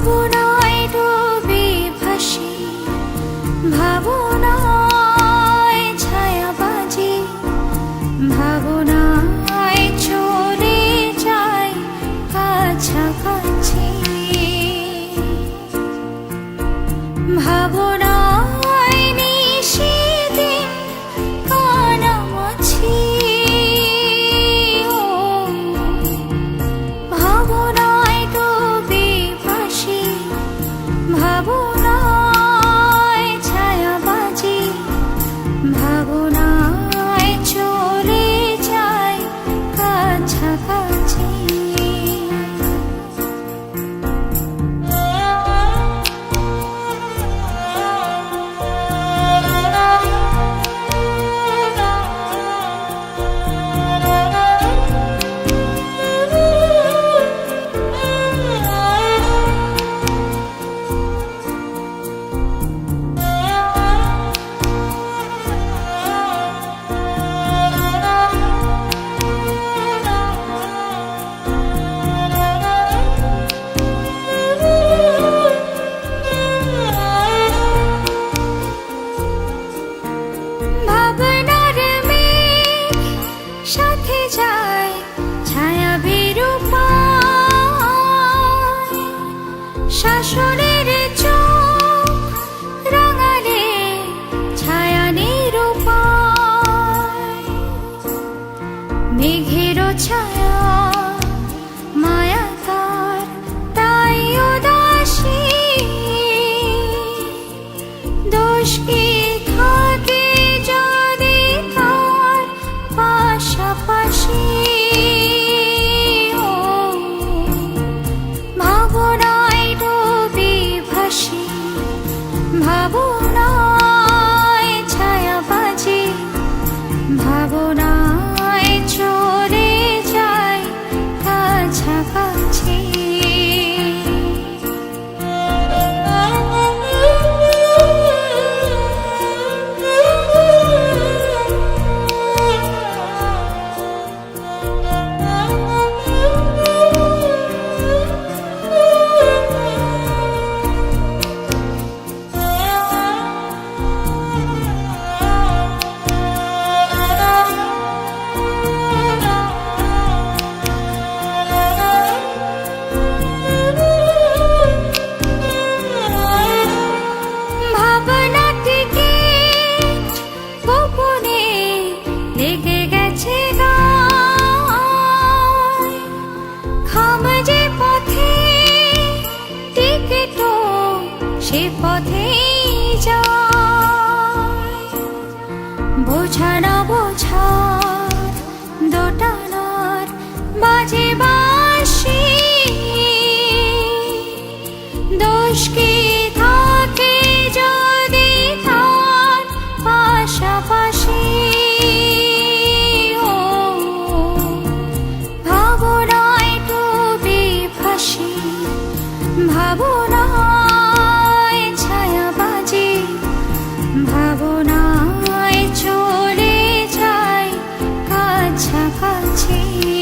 ভাবনায় ডুবে ভাসি Sabor. শাসনের চোখ রাঙালে ছায়ানের মেঘের ছায়া সে পথে বোঝা না বোঝা দোটানার বাজে বাসি দোষকে 很轻。